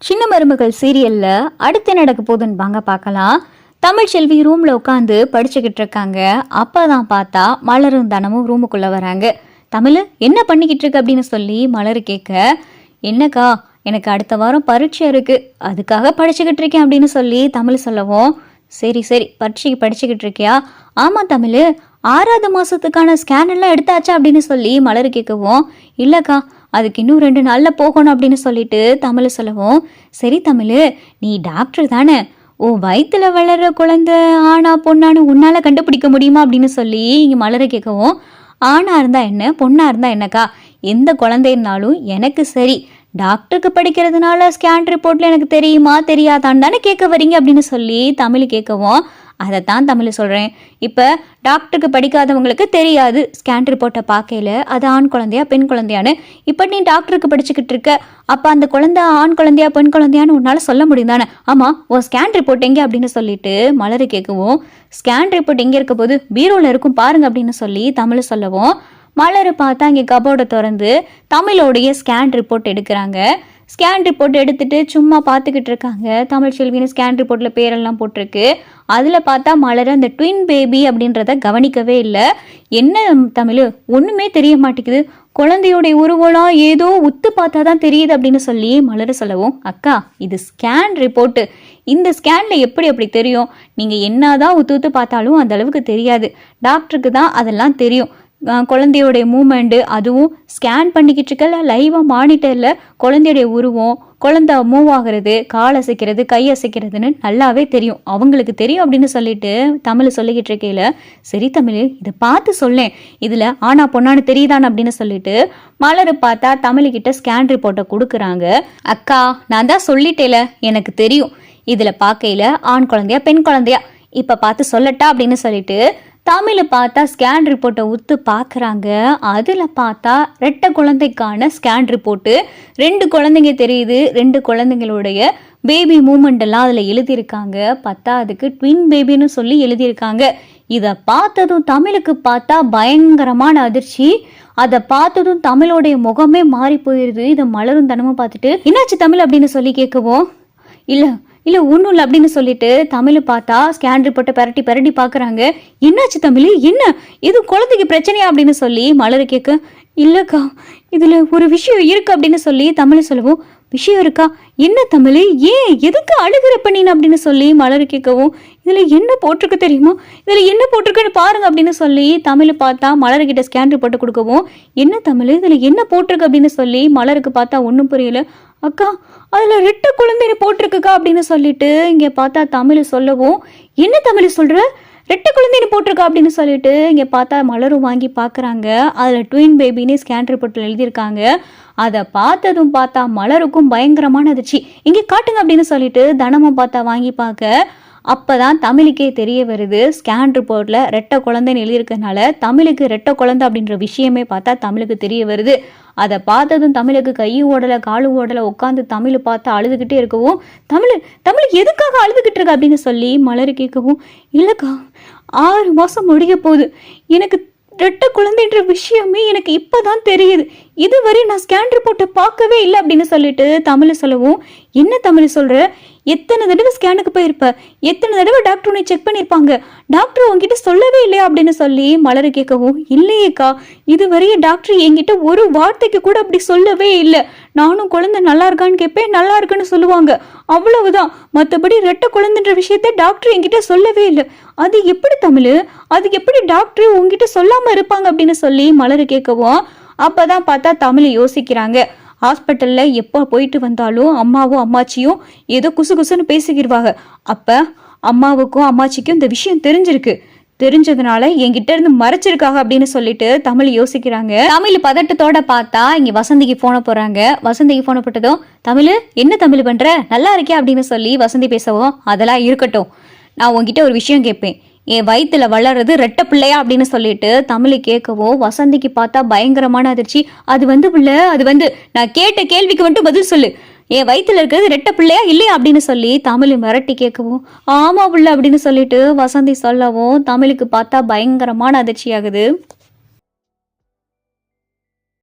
சின்ன மருமகள் சீரியல்ல அடுத்து நடக்க போகுதுன்னு வாங்க பார்க்கலாம். தமிழ் செல்வி ரூம்ல உட்காந்து படிச்சுக்கிட்டு இருக்காங்க. அப்பதான் பார்த்தா மலரும் தனமும் ரூமுக்குள்ள வராங்க. தமிழ் என்ன பண்ணிக்கிட்டு இருக்கு அப்படின்னு சொல்லி மலர் கேட்க என்னக்கா எனக்கு அடுத்த வாரம் பரீட்சை இருக்கு. அதுக்காக படிச்சுக்கிட்டு இருக்கேன் அப்படின்னு சொல்லி தமிழ் சொல்லவும் சரி சரி பரீட்சைக்கு படிச்சுக்கிட்டு இருக்கியா? ஆமா தமிழ் ஆறாவது மாசத்துக்கான ஸ்கேன் எல்லாம் எடுத்தாச்சா? அப்படின்னு சொல்லி மலர் கேட்கவும் இல்லக்கா அதுக்கு இன்னும் ரெண்டு நாளில் போகணும் அப்படின்னு சொல்லிட்டு தமிழ் சொல்லவும் சரி தமிழ் நீ டாக்டர் தானே? ஓ வயித்துல வளர்ற குழந்தை ஆனா பொண்ணான்னு உன்னால் கண்டுபிடிக்க முடியுமா? அப்படின்னு சொல்லி இங்கே மலர கேட்கவும் ஆணாக இருந்தால் என்ன பொண்ணாக இருந்தால் என்னக்கா? எந்த குழந்தைனாலும் எனக்கு சரி. டாக்டருக்கு படிக்கிறதுனால ஸ்கேன் ரிப்போர்ட்டில் எனக்கு தெரியுமா தெரியாதான்னு தானே கேட்க வரீங்க? அப்படின்னு சொல்லி தமிழ் கேட்கவும் அதை தான் தமிழ் சொல்கிறேன் இப்போ டாக்டருக்கு படிக்காதவங்களுக்கு தெரியாது. ஸ்கேன் ரிப்போர்ட்டை பார்க்கையில அது ஆண் குழந்தையா பெண் குழந்தையான்னு. இப்போ நீ டாக்டருக்கு படிச்சுக்கிட்டு இருக்க அப்போ அந்த குழந்தை ஆண் குழந்தையா பெண் குழந்தையான்னு உன்னால் சொல்ல முடியும் தானே? ஆமாம் உன் ஸ்கேன் ரிப்போர்ட் எங்கே அப்படின்னு சொல்லிட்டு மலர் கேட்கவும் ஸ்கேன் ரிப்போர்ட் எங்கே இருக்க போது பீரோவில் இருக்கும் பாருங்க அப்படின்னு சொல்லி தமிழ் சொல்லவும் மலர் பார்த்தா இங்கே கபோர்டை திறந்து தமிழோடைய ஸ்கேன் ரிப்போர்ட் எடுக்கிறாங்க. ஸ்கேன் ரிப்போர்ட் எடுத்துட்டு சும்மா பார்த்துக்கிட்டு இருக்காங்க. தமிழ் செல்வின்னு ஸ்கேன் ரிப்போர்ட்டில் பேரெல்லாம் போட்டிருக்கு. அதில் பார்த்தா மலர் அந்த ட்வின் பேபி அப்படின்றத கவனிக்கவே இல்லை. என்ன தமிழ்? ஒன்றுமே தெரிய மாட்டேங்குது. குழந்தையோடைய உருவலாம் ஏதோ உத்து பார்த்தா தான் தெரியுது அப்படின்னு சொல்லி மலர சொல்லவும் அக்கா இது ஸ்கேன் ரிப்போர்ட்டு இந்த ஸ்கேனில் எப்படி அப்படி தெரியும்? நீங்கள் என்ன தான் உத்து உத்து பார்த்தாலும் அந்த அளவுக்கு தெரியாது. டாக்டருக்கு தான் அதெல்லாம் தெரியும். குழந்தையோடைய மூமெண்ட்டு அதுவும் ஸ்கேன் பண்ணிக்கிட்டு இருக்கல லைவாக மானிட்டரில் குழந்தையுடைய உருவம் குழந்த மூவ் ஆகிறது கால் அசைக்கிறது கை அசைக்கிறதுன்னு நல்லாவே தெரியும். அவங்களுக்கு தெரியும் அப்படின்னு சொல்லிட்டு தமிழ் சொல்லிக்கிட்டு இருக்கையில் சரி தமிழ் இதை பார்த்து சொல்லேன். இதில் ஆனா பொண்ணான்னு தெரியுதான்னு அப்படின்னு சொல்லிட்டு மலர் பார்த்தா தமிழ்கிட்ட ஸ்கேன் ரிப்போர்ட்டை கொடுக்குறாங்க. அக்கா நான் தான் சொல்லிட்டேல எனக்கு தெரியும். இதில் பார்க்கையில ஆண் குழந்தையா பெண் குழந்தையா? இப்போ பார்த்து சொல்லட்டா அப்படின்னு சொல்லிட்டு தமிழை பார்த்தா ஸ்கேன் ரிப்போர்ட்டை உத்து பார்க்குறாங்க. அதில் பார்த்தா ரெட்டை குழந்தைக்கான ஸ்கேன் ரிப்போர்ட்டு ரெண்டு குழந்தைங்க தெரியுது ரெண்டு குழந்தைங்களுடைய பேபி மூமெண்ட் எல்லாம் அதில் எழுதியிருக்காங்க. பத்தாவதுக்கு ட்வின் பேபின்னு சொல்லி எழுதியிருக்காங்க. இதை பார்த்ததும் தமிழுக்கு பார்த்தா பயங்கரமான அதிர்ச்சி. அதை பார்த்ததும் தமிழோடைய முகமே மாறி போயிடுது இதை மலரும் தனமும் பார்த்துட்டு என்னாச்சு தமிழ்? அப்படின்னு சொல்லி கேட்கவும். இல்லை இல்லை ஒன்றும் இல்லை அப்படின்னு சொல்லிட்டு தமிழ் பார்த்தா ஸ்கேன் ரிப்போர்ட்டை பரட்டி பரட்டி பார்க்குறாங்க என்னாச்சு தமிழ்? என்ன? இது குழந்தைக்கு பிரச்சனையா அப்படின்னு சொல்லி மலர் கேட்க இல்லைக்கா இதில் ஒரு விஷயம் இருக்கு அப்படின்னு சொல்லி தமிழ் சொல்லவும் விஷயம் இருக்கா? என்ன தமிழ்? ஏன்? எதுக்கு அழுகிற பண்ணின அப்படின்னு சொல்லி மலர் கேட்கவும் இதில் என்ன போட்டிருக்கு தெரியுமா? இதில் என்ன போட்டிருக்குன்னு பாருங்க அப்படின்னு சொல்லி தமிழ் பார்த்தா மலர்கிட்ட ஸ்கேன் ரிப்போர்ட் கொடுக்கவும் என்ன தமிழ்? இதில் என்ன போட்டிருக்கு அப்படின்னு சொல்லி மலருக்கு பார்த்தா ஒன்றும் புரியல. அக்கா அதில் ரெட்ட குழந்தைன்னு போட்டிருக்குக்கா அப்படின்னு சொல்லிட்டு இங்கே பார்த்தா தமிழ் சொல்லவும். என்ன தமிழ் சொல்கிற ரெட்டை குழந்தைன்னு போட்டிருக்கா அப்படின்னு சொல்லிட்டு இங்கே பார்த்தா மலரும் வாங்கி பார்க்குறாங்க. அதில் ட்வின் பேபின்னு ஸ்கேன் ரிப்போர்ட்டில் எழுதியிருக்காங்க. அதை பார்த்ததும் பார்த்தா மலருக்கும் பயங்கரமான அதிர்ச்சி இங்கே காட்டுங்க அப்படின்னு சொல்லிட்டு தனமும் பார்த்தா வாங்கி பார்க்க. அப்போ தான் தமிழுக்கே தெரிய வருது. ஸ்கேன் ரிப்போர்ட்டில் ரெட்டை குழந்தைன்னு எழுதியிருக்கனால தமிழுக்கு ரெட்டை குழந்தை அப்படின்ற விஷயமே பார்த்தா தமிழுக்கு தெரிய வருது. அதை பார்த்ததும் தமிழுக்கு கை ஓடலை காலும் ஓடலை உட்காந்து தமிழ் பார்த்து அழுதுகிட்டே இருக்கவும் தமிழ் தமிழ் எதுக்காக அழுதுகிட்டு இருக்க? அப்படின்னு சொல்லி மலர் கேட்கவும் இல்லைக்கா ஆறு மாதம் முடிய போகுது. எனக்கு ரெட்டை குழந்தைன்ற விஷயமே எனக்கு இப்போதான் தெரியுது. இதுவரை நான் ஸ்கேன் ரிப்போர்ட்டை பார்க்கவே இல்லை அப்படின்னு சொல்லிட்டு தமிழ் சொல்லவும் என்ன தமிழ் சொல்கிற எத்தனை தடவை ஸ்கேனுக்கு போயிருப்ப? எத்தனை தடவை டாக்டர் உன்னை செக் பண்ணியிருப்பாங்க? டாக்டர் உங்ககிட்ட சொல்லவே இல்லையா அப்படின்னு சொல்லி மலரை கேட்கவும் இல்லையேக்கா. இதுவரையும் டாக்டர் என்கிட்ட ஒரு வார்த்தைக்கு கூட அப்படி சொல்லவே இல்லை. நானும் குழந்தை நல்லா இருக்கான்னு கேட்பேன் நல்லா இருக்குன்னு சொல்லுவாங்க. அவ்வளவுதான். மற்றபடி ரெட்ட குழந்தைன்ற விஷயத்த டாக்டர் என்கிட்ட சொல்லவே இல்லை. அது எப்படி தமிழ்? அது எப்படி டாக்டர் உங்ககிட்ட சொல்லாம இருப்பாங்க அப்படின்னு சொல்லி மலர் கேட்கவும் அப்பதான் பார்த்தா தமிழ் யோசிக்கிறாங்க. ஹாஸ்பிட்டலில் எப்போ போயிட்டு வந்தாலும் அம்மாவும் அம்மாச்சியும் ஏதோ குசு குசுன்னு பேசிக்கிடுவாங்க அப்போ அம்மாவுக்கும் அம்மாச்சிக்கும் இந்த விஷயம் தெரிஞ்சிருக்கு. தெரிஞ்சதுனால என்கிட்ட இருந்து மறைச்சிருக்காங்க அப்படின்னு சொல்லிட்டு தமிழ் யோசிக்கிறாங்க. தமிழ் பதட்டத்தோட பார்த்தா இங்க வசந்திக்கு போன போறாங்க வசந்திக்கு போன போட்டதும் தமிழ் என்ன தமிழ் பண்ற? நல்லா இருக்கே அப்படின்னு சொல்லி வசந்தி பேசவும் அதெல்லாம் இருக்கட்டும். நான் உங்ககிட்ட ஒரு விஷயம் கேட்பேன். என் வயிற்றுல வளர்றது ரெட்ட பிள்ளையா அப்படின்னு சொல்லிட்டு தமிழ் கேட்கவும் வசந்திக்கு பார்த்தா பயங்கரமான அதிர்ச்சி. அது வந்து பிள்ளை அது வந்து நான் கேட்ட கேள்விக்கு மட்டும் பதில் சொல்லு. என் வயிற்றுல இருக்கிறது ரெட்ட பிள்ளையா இல்லையா அப்படின்னு சொல்லி தமிழ் மிரட்டி கேட்கவும் ஆமா பிள்ளை அப்படின்னு சொல்லிட்டு வசந்தி சொல்லவும் தமிழுக்கு பார்த்தா பயங்கரமான அதிர்ச்சி ஆகுது.